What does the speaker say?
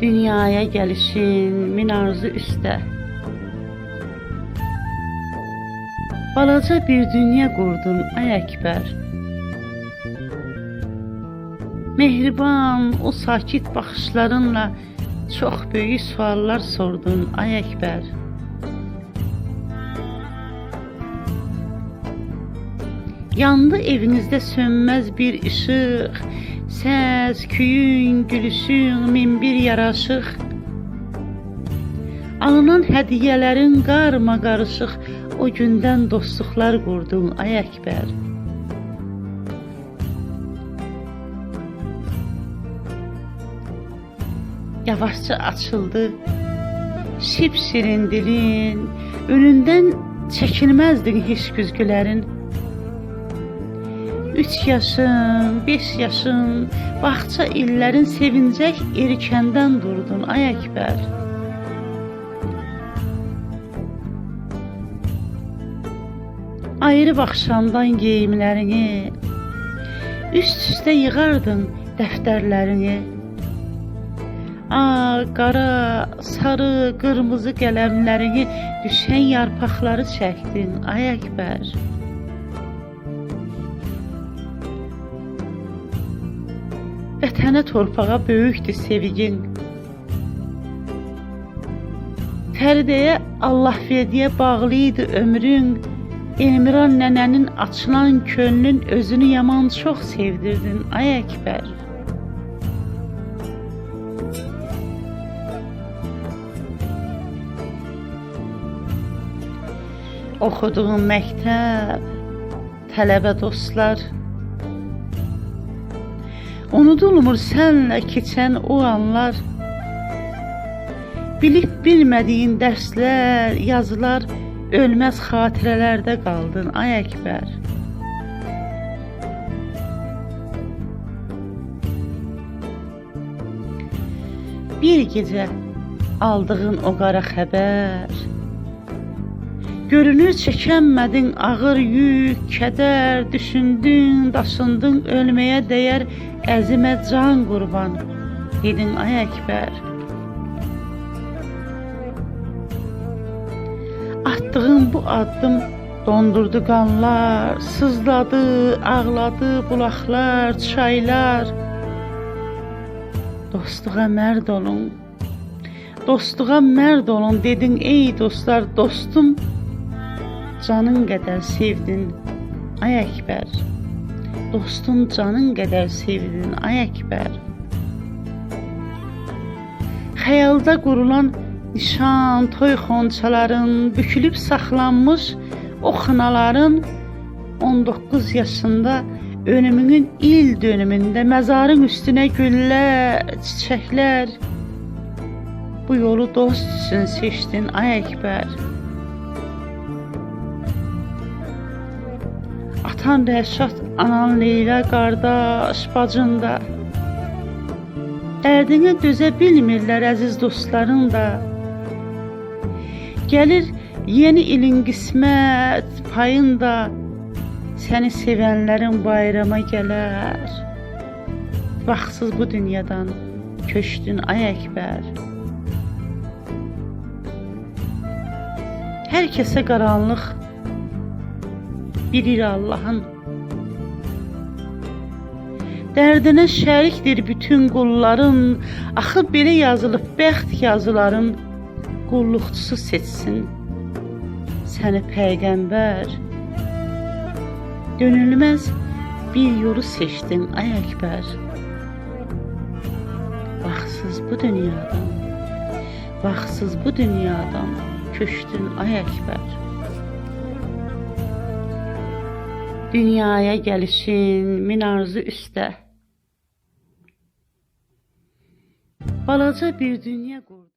Dünyaya gəlişin min arzu üstə Balaca bir dünya qurdun ay Əkbər Mehriban o sakit baxışlarınla çox böyük suallar sordun ay Əkbər Yandı evinizdə sönməz bir işıq, səs, küyün, gülüşün, min bir yaraşıq. Alınan hədiyyələrin qarma qarışıq o gündən dostluqlar qurdun ay Əkbər. Yavaşça açıldı şipşirin dilin, önündən çəkilməzdin heç güzgülərin. Üç yaşın, beş yaşın, bağça illərin sevincək erkəndən durdun ay Əkbər. Ayrı baxşamdan geyimlərini, üst-üstə yığardın dəftərlərini. Ağ, qara, sarı, qırmızı qələmlərini düşən yarpaqları çəkdin ay Əkbər. Vətənə torpağa böyükdür sevgin. Fəridəyə Allahverdiyə bağlı idi ömrün. Elmiran nənənin açılan könlün özünü yaman çox sevdirdin ay Əkbər. Oxuduğun məktəb, tələbə dostlar, Unudulmur sənlə keçən o anlar? Bilib bilmədiyin dərslər, yazılar Ölməz xatirələrdə qaldın ay Əkbər. Bir gecə aldığın o qara xəbər Görünür çəkənmədin ağır yük, kədər, düşündün, daşındın ölməyə dəyər əzimə can qurban. Dedin ay Əkbər. Attığın bu addım dondurdu qanlar, sızladı, ağladı bulaqlar, çaylar. Dostluğa mərd olun. Dostluğa mərd olun dedin ey dostlar, dostum canın qədər sevdin ay Əkbər. Dostun canın qədər sevdin ay Əkbər. Xəyalda qurulan nişan, toy xonçaların bükülüb saxlanmış o xınaların 19 yaşında ölümünün il dönümündə məzarın üstünə güllər, çiçəklər bu yolu dost üçün seçdin ay Əkbər. Atan Rəşad, anan Leyla qardaş, bacın da Dərdinə dözə bilmirlər əziz dostların da. Gəlir yeni ilin qismət payın da Səni sevənlərin bayrama gələr. Vaxtsız bu dünyadan köçdün ay Əkbər. Hər kəsə qaranlıq bilir Allah'ın. Dərdinə şərikdir bütün qulların, axı belə yazılıb bəxt yazıların, qulluqçusu seçsin səni peyğəmbər. Dönülməz bir yolu seçdin ay Əkbər. Vaxtsız bu dünyadan, vaxtsız bu dünyadan köçdün ay Əkbər. Dünyaya gəlişin min arzu Balaca bir dünya qurdun